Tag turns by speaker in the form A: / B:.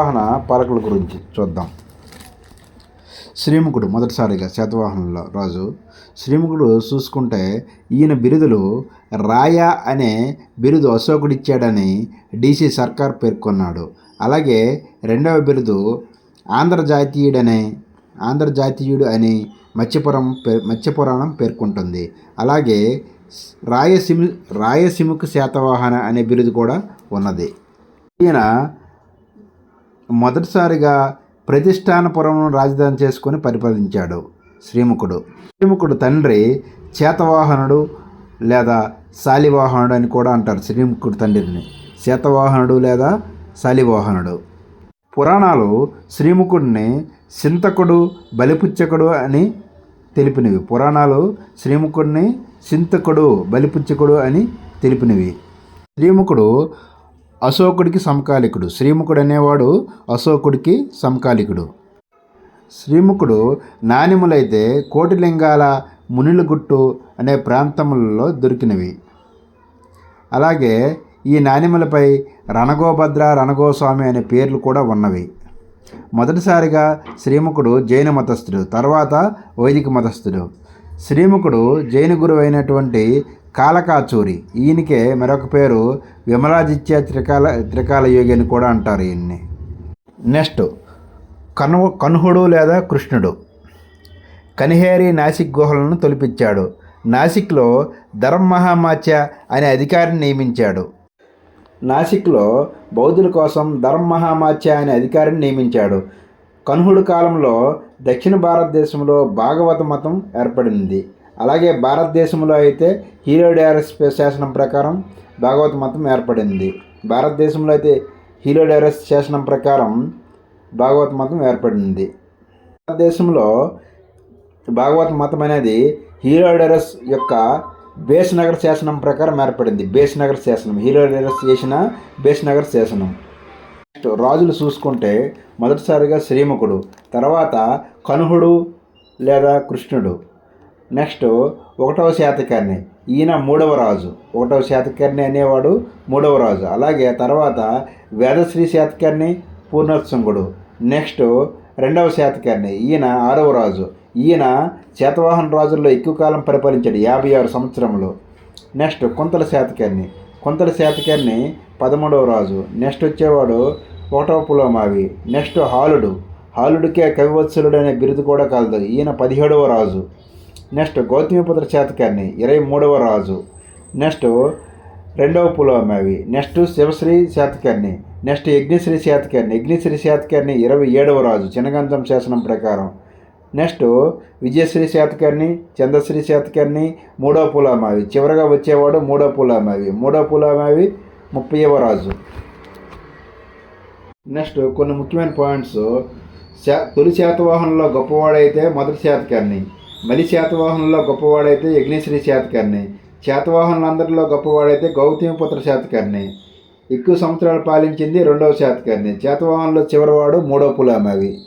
A: శాతవాహన పాలకుల గురించి చూద్దాం. శ్రీముఖుడు మొదటిసారిగా శాతవాహనంలో రాజు. శ్రీముఖుడు చూసుకుంటే ఈయన బిరుదులు రాయ అనే బిరుదు అశోకుడిచ్చాడని డీసీ సర్కార్ పేర్కొన్నాడు. అలాగే రెండవ బిరుదు ఆంధ్రజాతీయుడనే ఆంధ్రజాతీయుడు అని మత్స్యపురం పే మత్స్యపురాణం పేర్కొంటుంది. అలాగే రాయసీమ రాయసీమకు శాతవాహన అనే బిరుదు కూడా ఉన్నది. ఈయన మొదటిసారిగా ప్రతిష్టానపురం రాజధాని చేసుకొని పరిపాలించాడు శ్రీముఖుడు. శ్రీముఖుడు తండ్రి చేతవాహనుడు లేదా శాలివాహనుడు అని కూడా అంటారు శ్రీముఖుడు తండ్రిని. శాతవాహనుడు లేదా శాలివాహనుడు. పురాణాలు శ్రీముఖుడిని సింతకుడు బలిపుచ్చకుడు అని తెలిపినవి. పురాణాలు శ్రీముఖుడిని సింతకుడు బలిపుచ్చకుడు అని తెలిపినవి. శ్రీముఖుడు అశోకుడికి సమకాలికుడు. శ్రీముఖుడు అనేవాడు అశోకుడికి సమకాలికుడు. శ్రీముఖుడు నాణ్యములైతే కోటిలింగాల మునిలగుట్టు అనే ప్రాంతములలో దొరికినవి. అలాగే ఈ నాణ్యములపై రణగోభద్ర రణగోస్వామి అనే పేర్లు కూడా ఉన్నవి. మొదటిసారిగా శ్రీముఖుడు జైన మతస్థుడు తర్వాత వైదిక మతస్థుడు. శ్రీముఖుడు జైన గురువు అయినటువంటి కాలకాచూరి. ఈయనకే మరొక పేరు విమలాదిత్య త్రికాల త్రికాల యోగి అని కూడా అంటారు ఈయన్ని. నెక్స్ట్ కను కన్హుడు లేదా కృష్ణుడు. కనిహేరి నాసిక్ గుహలను తొలిపించాడు. నాసిక్లో ధర్మమహామాచ్య అనే అధికారిని నియమించాడు. నాసిక్లో బౌద్ధుల కోసం ధర్మమహామాచ్య అనే అధికారిని నియమించాడు. కన్హుడు కాలంలో దక్షిణ భారతదేశంలో భాగవత మతం ఏర్పడింది. అలాగే భారతదేశంలో అయితే హీరోడైరస్ శాసనం ప్రకారం భాగవత మతం ఏర్పడింది. భారతదేశంలో అయితే హీరోడైరస్ శాసనం ప్రకారం భాగవత మతం ఏర్పడింది. భారతదేశంలో భాగవత మతం అనేది హీరోడరస్ యొక్క బేస్ నగర్ శాసనం ప్రకారం ఏర్పడింది. బేస్ నగర్ శాసనం హీరోడరస్ చేసిన బేస్ నగర్ శాసనం. నెక్స్ట్ రాజులు చూసుకుంటే మొదటిసారిగా శ్రీముఖుడు తర్వాత కనుహుడు లేదా కృష్ణుడు. నెక్స్ట్ ఒకటవ శాతకర్ణి. ఈయన మూడవ రాజు. ఒకటవ శాతకర్ణి అనేవాడు మూడవ రాజు. అలాగే తర్వాత వేదశ్రీ శాతకర్ణి పూర్ణోత్సంగుడు. నెక్స్ట్ రెండవ శాతకర్ణి. ఈయన ఆరవ రాజు. ఈయన శాతవాహన రాజుల్లో ఎక్కువ కాలం పరిపాలించాడు యాభై ఆరు సంవత్సరంలో నెక్స్ట్ కుంతల శాతకర్ణి. కుంతల శాతకర్ణి పదమూడవ రాజు. నెక్స్ట్ వచ్చేవాడు ఒకటవ పులోమావి. నెక్స్ట్ హాలుడు. హాలుడికే కవివత్సలుడు అనే బిరుదు కూడా కలదు. ఈయన పదిహేడవ రాజు. నెక్స్ట్ గౌతమిపుత్ర చేతకర్ణి ఇరవై మూడవ రాజు. నెక్స్ట్ రెండవ పులోమావి. నెక్స్ట్ శివశ్రీ శాతకర్ణి నెక్స్ట్ యజ్ఞశ్రీ శాతకర్ణి యజ్ఞశ్రీ శాతకర్ణి ఇరవై ఏడవ రాజు చినగంధం శాసనం ప్రకారం. నెక్స్ట్ విజయశ్రీ శాతకర్ణి చంద్రశ్రీ శాతకర్ణి మూడో పులామావి. చివరగా వచ్చేవాడు మూడో పులామావి. మూడో పులామావి ముప్పైవ రాజు. నెక్స్ట్ కొన్ని ముఖ్యమైన పాయింట్స్. శా తొలి శాతవాహనంలో గొప్పవాడైతే మొదటి శాతకర్ణి మలి శాతవాహనంలో గొప్పవాడైతే యజ్ఞశ్రీ శాతకర్ణి శాతవాహనులందరిలో గొప్పవాడైతే గౌతమిపుత్ర శాతకర్ణి. ఎక్కువ సంవత్సరాలు పాలించింది రెండవ శాతకర్ణి. శాతవాహనంలో చివరివాడు మూడో పులామవి.